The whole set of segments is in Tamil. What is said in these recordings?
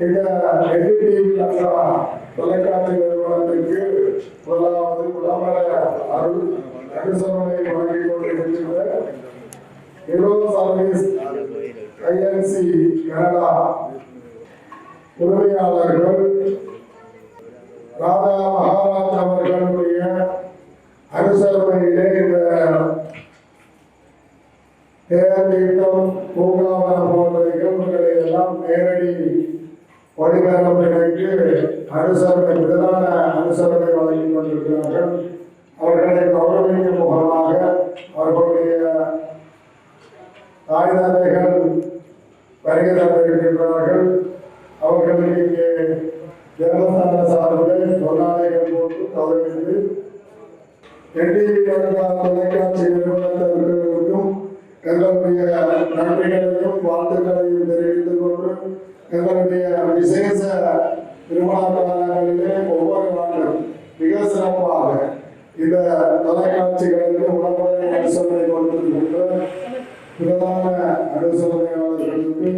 இந்த என்டிடிவி தொலைக்காட்சி நிறுவனத்திற்கு முதலாவது விளம்பர அருள் அனுசரணை வழங்கிக் கொண்டிருக்கின்ற ஹீரோ சர்வீஸ் ஐஎன்சி கனடா உரிமையாளர்கள் ராதா மகாராஜ் அவர்களுடைய அனுசரணையிலே இந்த தேர்தீட்டம் பூங்காவனம் போன்ற நிகழ்வுகளை எல்லாம் நேரடி வடிவரம் இணைத்து அனுசரணை பிரதான அனுசரணை வழங்கிக் கொண்டிருக்கிறார்கள். அவர்களை கௌரவிக்கும் முகமாக அவர்களுடைய தாய் தந்தைகள் வருகை தந்திருக்கின்றார்கள் அவர்களுக்கு இங்கே தேவஸ்தான சார்பில் தொழிலாளிகள் போட்டு கௌரவித்து என்டிவி தொலைக்காட்சி நிறுவனத்திற்கும் எங்களுடைய நன்றிகளையும் வாழ்த்துக்களையும் தெரிவித்துக் எங்களுடைய விசேஷ திருமண காலங்களிலே ஒவ்வொரு நாளும் மிக சிறப்பாக இந்த தொலைக்காட்சிகளுக்கு உடம்புடைய அனுசரணை கொடுத்திருக்கின்ற பிரதான அனுசரணையாளர்களுக்கு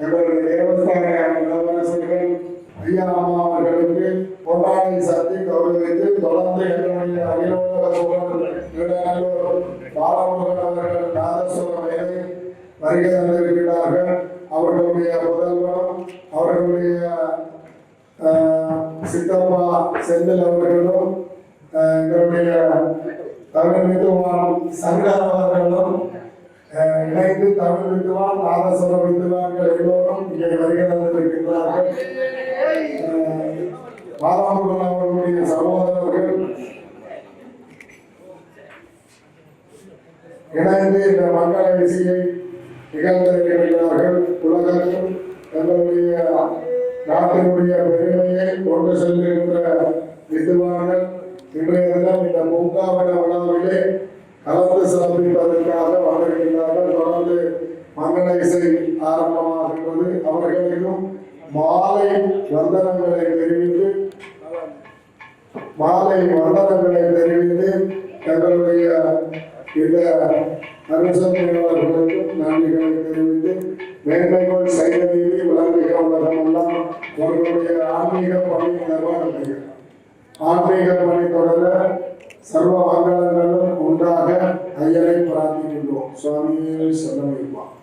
எங்களுடைய தேவஸ்தான இளவரசர்கள் ஐயா அம்மா அவர்களுக்கு பொன்னாடை சக்தி கௌரவித்து தொடர்ந்து எங்களுடைய அகில உலக புகழ் நீடநல்லூர் பாலமுருகன் அவர்கள் நாதஸ்வரம் மேலே வருகை தந்திருக்கிறார்கள். அவர்களுடைய முதல்வரும் அவர்களுடைய சித்தப்பா செந்தில் அவர்களும் எங்களுடைய தமிழ் வித்துவான் சங்கர் அவர்களும் இணைந்து தமிழ் வித்துவான் நாதஸ்வர வித்துவான்கள் எல்லோரும் இங்கே வருகிறார்கள் தந்திருக்கின்றார்கள் ஆஹ், அவர்களுடைய சகோதரர்கள் இணைந்து இந்த மங்கள இசையை நிகழ்ந்திருக்கிறார்கள் உலகத்தில் தங்களுடைய நாட்டினுடைய பெருமையை கொண்டு செல்கின்ற வித்துவார்கள் இன்றைய தினம் இந்த பூங்காவன விழாவிலே கலந்து சிறப்பிப்பதற்காக வந்திருக்கிறார்கள் தொடர்ந்து மங்கள இசை ஆரம்பமாகின்றது. அவர்களுக்கும் மாலை வந்தனங்களை தெரிவித்து மாலை வந்தனங்களை தெரிவித்து தங்களுடைய இந்த அரசர்களுக்கும் தெரிவித்து மேன்மைகள் சைவ நீதி உலகமெல்லாம் அவர்களுடைய ஆன்மீக பணி நிர்வாகங்கள் ஆன்மீக பணி தொடர சர்வ மங்களங்களும் உண்டாக ஐயரை பிரார்த்திக்கின்றோம். சுவாமியே செல்லமைப்பான்